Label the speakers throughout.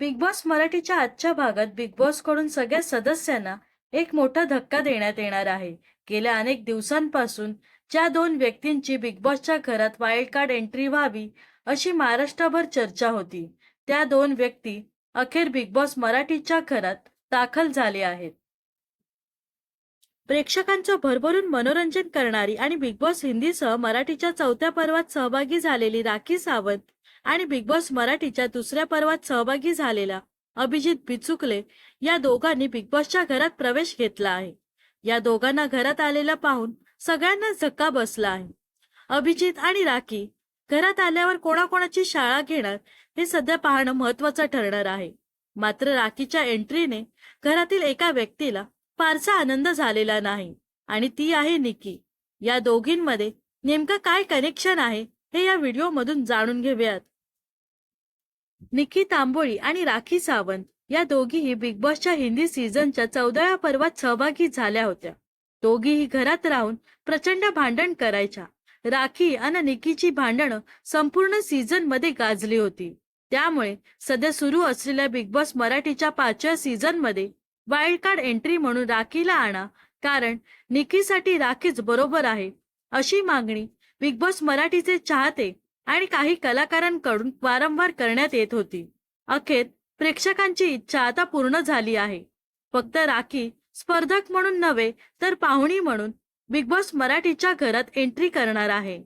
Speaker 1: Big boss मराठीच्या आजच्या भागात बिग बॉसकडून सगळ्या सदस्यांना एक मोठा धक्का देण्यात येणार आहे. गेल्या अनेक दिवसांपासून ज्या दोन व्यक्तींची बिग बॉसच्या घरात वाईल्ड कार्ड एंट्री व्हावी अशी महाराष्ट्रभर चर्चा होती त्या दोन व्यक्ती अखेर बिग बॉस मराठीच्या घरात दाखल झाले आहेत. प्रेक्षकांचं भरभरून मनोरंजन करणारी आणि बिग बॉस हिंदीसह मराठीच्या चौथ्या पर्वात सहभागी झालेली राखी सावंत आणि बिग बॉस मराठीच्या दुसऱ्या पर्वात सहभागी झालेला अभिजित बिचुकले या दोघांनी बिग बॉसच्या घरात प्रवेश घेतला आहे. या दोघांना घरात आलेला पाहून सगळ्यांनाच धक्का बसला आहे. अभिजित आणि राखी घरात आल्यावर कोणाकोणाची शाळा घेणार हे सध्या पाहणं महत्वाचं ठरणार आहे. मात्र राखीच्या एंट्रीने घरातील एका व्यक्तीला फारसा आनंद झालेला नाही आणि ती आहे निकी. या दोघींमध्ये नेमकं काय कनेक्शन आहे हे या व्हिडिओमधून जाणून घेऊयात. निकी तांबोळी आणि राखी सावंत या दोघीही बिग बॉसच्या हिंदी सीझनच्या चौदाव्या पर्वात सहभागी झाल्या होत्या. दोघीही घरात राहून प्रचंड भांडण करायच्या. राखी आणि निकीची भांडणं संपूर्ण सीझनमध्ये गाजली होती. त्यामुळे सध्या सुरू असलेल्या बिग बॉस मराठीच्या पाचव्या सीझनमध्ये वाईल्ड कार्ड एंट्री म्हणून राखीला आणा कारण निकीसाठी राखीच बरोबर आहे. अशी मागणी बिग बॉस मराठीचे चाहते आणि काही कलाकारांकडून वारंवार करण्यात येत होती. अखेर प्रेक्षकांची इच्छा आता पूर्ण झाली आहे. फक्त राखी स्पर्धक म्हणून नव्हे तर पाहुणी म्हणून बिग बॉस मराठीच्या घरात एंट्री करणार आहे.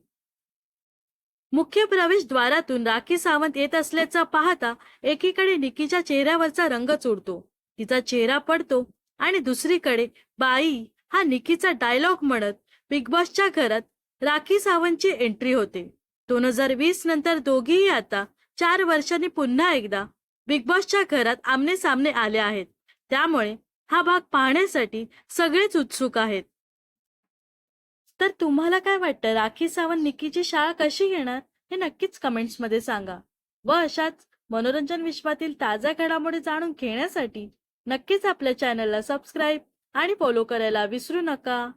Speaker 1: मुख्य प्रवेशद्वारातून राखी सावंत येत असल्याचा पाहता एकीकडे निकीच्या चेहऱ्यावरचा रंग चुडतो. तिचा चेहरा पडतो आणि दुसरीकडे बाई हा निकीचा डायलॉग म्हणत बिग बॉसच्या घरात राखी सावंतची एंट्री होते. दोन हजार वीस नंतर दोघीही आता चार वर्षांनी पुन्हा एकदा बिग बॉसच्या घरात आमने सामने आले आहेत. त्यामुळे हा भाग पाहण्यासाठी सगळेच उत्सुक आहेत. तर तुम्हाला काय वाटतं? राखी सावंत निकीची शाळा कशी घेणार? हे नक्कीच कमेंट्समध्ये सांगा. व अशाच मनोरंजन विश्वातील ताज्या घडामोडी जाणून घेण्यासाठी नक्कीच आपल्या चॅनलला सबस्क्राईब आणि फॉलो करायला विसरू नका.